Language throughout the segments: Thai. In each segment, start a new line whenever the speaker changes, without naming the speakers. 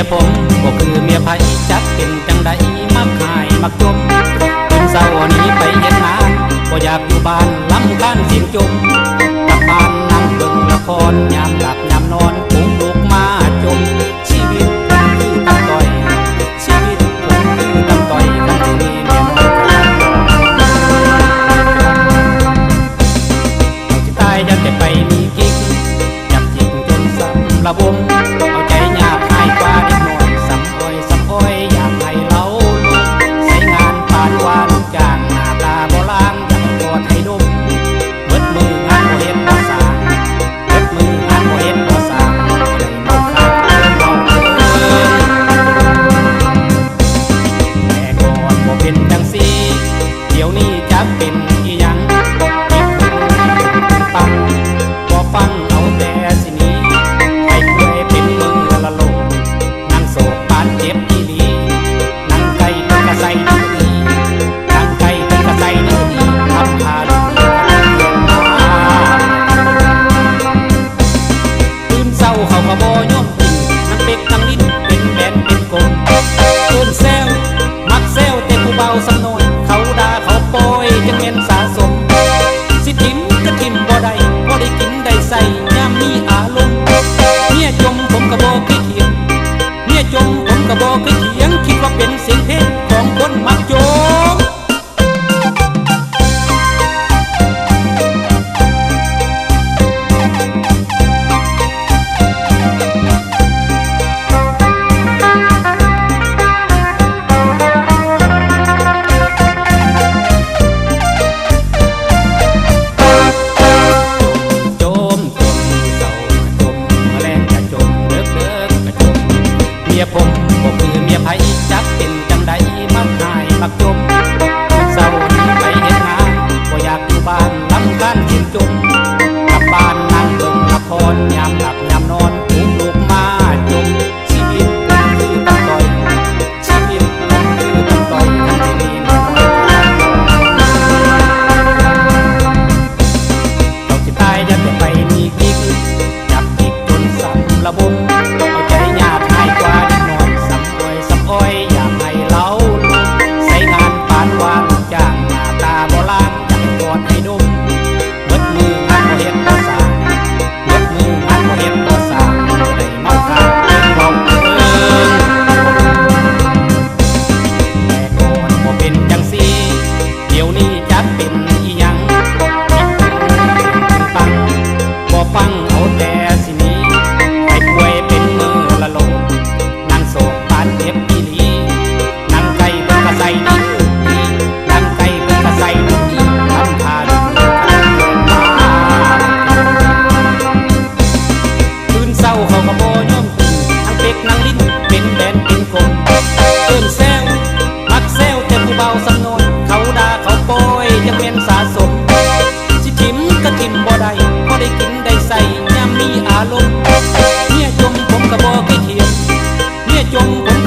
ยผมก็คือเมียไผจักเป็นจังไดมักหายมักจมเป็นเศร้านี้ไปเห็นนานก็อยากอยู่บ้านลำก้านเสียงจมกลับบ้านนั่งเบิ่งละครยามหลับยามนอนคงลูกมาจมชีวิตผมคือตั้งต่อย ชีวิตผมคือตั้งต่อยกันนี้แน่นอนจะตายจะแต่ไปมีกิ๊กจับจิกจนสัระวง I'm boca aqui. Actuó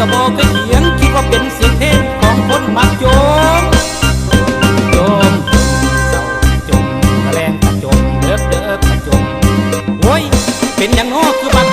ก็บอกเคยเถียงคิดว่าเป็นเสียงเทศของคนมักโยมโยมเศร้าจมกระแรงกระจมเดิบเดิบกระจมโว้ยเป็นอย่างน้อคือบัด